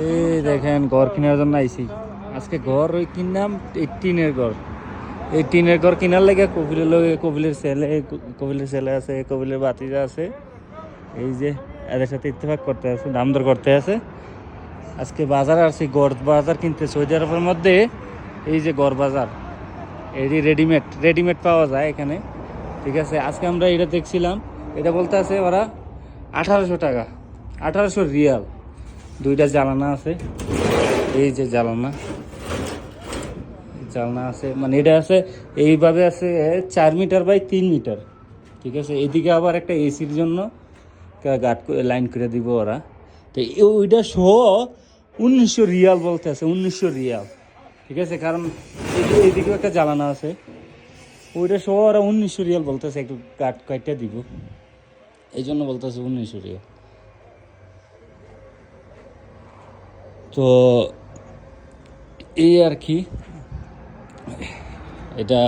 এই দেখেন, ঘর কেনার জন্য আইছি। আজকে ঘর ওই কিনলাম এই টিনের ঘর। এই টিনের ঘর কেনার লাগে কপিলের লগে কপিলের ছেলে কপিলের ছেলে আছে, কপিলের বাতিজা আছে। এই যে এদের সাথে ইত্তেফাক করতে আছে দাম দর করতে আছে। আজকে বাজার আসছি, গড় বাজার কিনতে। সৌদি আরবের মধ্যে এই যে গড় বাজার এটি রেডিমেড রেডিমেড পাওয়া যায় এখানে। ঠিক আছে, আজকে আমরা এটা দেখছিলাম। এটা বলতে আছে ওরা আঠারোশো টাকা, আঠারোশো রিয়াল। দুইটা জ্বালানা আছে। এই যে জ্বালানা। জ্বালানা আছে মানে এটা আছে, এইভাবে আছে চার মিটার বাই তিন মিটার। ঠিক আছে? এদিকে আবার একটা এসির জন্য গার্ড লাইন করে দিব ওরা। তো ওইটা সহ উনিশশো রিয়াল বলতে আছে, উনিশশো রিয়াল। ঠিক আছে? কারণ এদিকে এদিকেও একটা জ্বালানা আছে। ওইটা সহ ওরা উনিশশো রিয়াল বলতেছে একটু কাট কাটটা দিব। এই জন্য বলতেছে উনিশশো রিয়াল। তো এই আর কি। এটা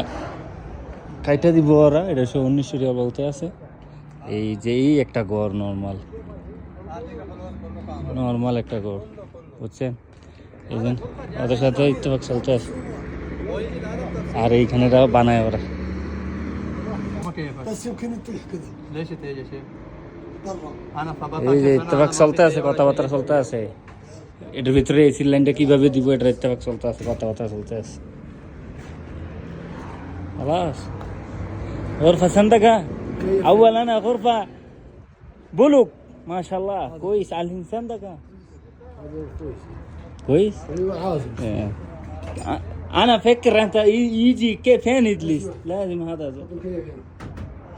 কাইটা দিব ওরা, এটা সে উনিশশো বলতে আছে। এই যেই একটা গড় নর্মাল নর্মাল একটা গড়, বুঝছেন? এই জন্য ওদের সাথে ইত্তেফাক চলতে আছে। আর এইখানেটা বানায় ওরা। এই যে ইত্তেফাক চলতে আছে, কথাবার্তা চলতে আছে। এটার ভিতরে এসির লাইনটা কিভাবে দিব এটার ইত্তেফাক চলতে আছে কথাবার্তা চলতে আছে خلاص غرفة صندقة أول أنا غرفة بلوك ما شاء الله كويس على صندقة هذا كويس كويس ايوه عازم إيه. أنا فكر أنت ي- يجي كيف فين يجلس لازم هذا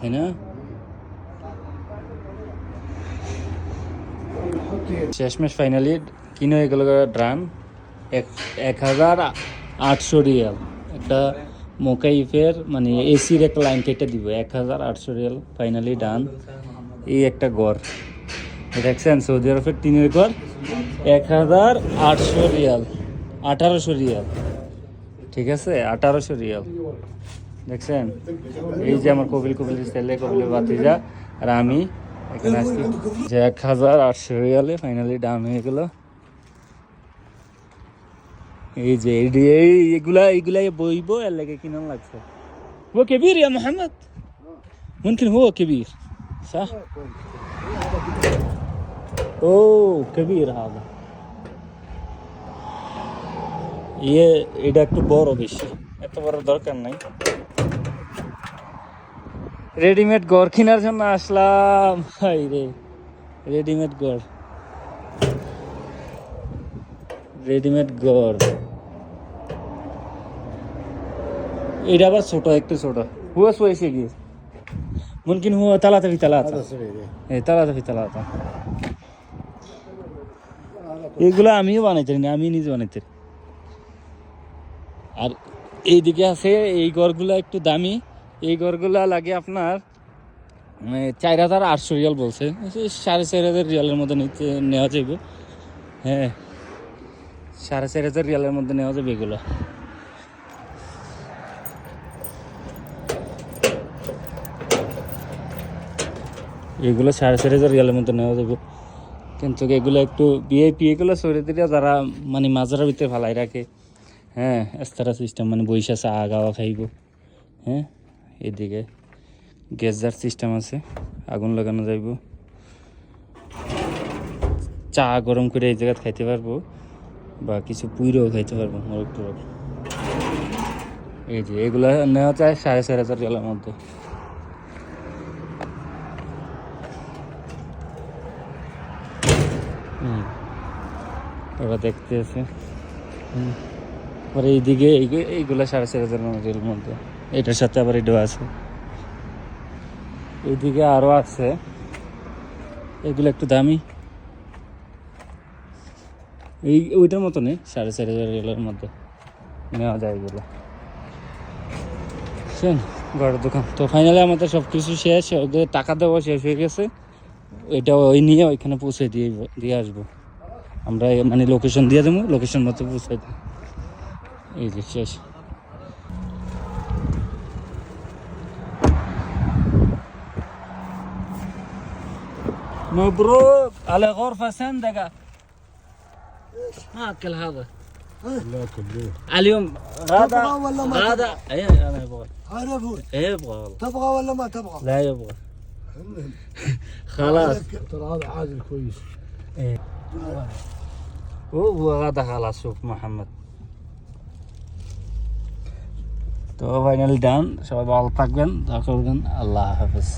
هنا শেষমেশ ফাইনালি কিনে গেল ড্রাম। এক এক হাজার আটশো রিয়াল। একটা মোকাইফের মানে এসির একটা লাইন কেটে দিব। এক হাজার আটশো রিয়াল ফাইনালি ডান। এই একটা গড়। দেখছেন? সৌদি আরবের টিনের ঘর এক হাজার আটশো রিয়াল। আঠারোশো রিয়াল। ঠিক আছে? আঠারোশো রিয়াল। দেখছেন? এই যে আমার কপিল কপিলের ছেলে কপিলের বাতিজা আর আমি। এখানে আসছি যে এক হাজার আটশো রিয়ালে ফাইনালি ডাউন হয়ে গেল। এই যে এই যে- এই এগুলা এগুলা বইবো এর লাগে কিনা লাগছে هو كبير يا محمد ممكن هو كبير صح اوه كبير هذا ইয়ে এটা একটু বড় বেশি এত বড় দরকার নাই রেডিমেড গড় কেনার জন্য আসলাম হাই রে রেডিমেড গড় রেডিমেড গড়। এটা আবার ছোট একটু ছোট। হুয়া শুয়ে গিয়ে। মুমকিন হুয়া তালাতে। ভি তালা হ্যাঁ তালাতা। ভি তালা এগুলো আমিও বানাইতে না আমি নিজে বানাইতে আর এইদিকে আছে এই গড়গুলো একটু দামি। এই গড়গুলো লাগে আপনার মানে চার হাজার আটশো রিয়াল বলছে। সাড়ে চার হাজার রিয়ালের মতো নিতে নেওয়া যাইব। হ্যাঁ। সাড়ে চার হাজার রিয়ালের মধ্যে নেওয়া যাবে এগুলো। এগুলো সাড়ে চার হাজার রিয়ালের মধ্যে নেওয়া যাবে। কিন্তু এগুলো একটু বিএপি এগুলো সরে দিলে যারা মানে মাজারের ভিতরে ফালাই রাখে হ্যাঁ এস্তারা সিস্টেম মানে বৈশা চা গাওয়া খাইব হ্যাঁ এদিকে গ্যাসজার সিস্টেম আছে, আগুন লাগানো যাইব। চা গরম করে এই জায়গায় খাইতে পারব। বা কিছু পুইরেও খাইতে পারব মোরগ টোরগ এই যে, এগুলো নেওয়া যায় সাড়ে চার হাজার রিয়ালের মধ্যে। ওরা দেখতে আছে। পরে এইদিকে এই- এইগুলো সাড়ে চার হাজার মডেলের মধ্যে। এটার সাথে আবার এটাও আছে। এইদিকে আরও আছে। এগুলো একটু দামি। এই ওইটার মতনই সাড়ে চার হাজার রিয়ালের মধ্যে নেওয়া যায় এগুলো শোন ঘরের দোকান তো ফাইনালি আমাদের সব কিছু শেষ ওদের টাকা দেওয়া শেষ হয়ে গেছে এটা ওই নিয়ে ওইখানে পৌঁছে দিয়ে দিয়ে আসবো আমরা এ- মানে লোকেশন দিয়ে দেবো লোকেশন মতো পৌঁছে দেবো এই যে শেষ مبروك على غرفة صندقة هاكل هذا. اليوم غدا ولا ما غدا اي أنا أبغى. أنا أبغى اي أبغى والله. تبغى ولا ما تبغى؟ لا يبغى. خلاص. ترى هذا عادل كويس. إيه. وغدا خلاص شوف محمد. تو فاينل دان شباب على الطاقة الله حافظ.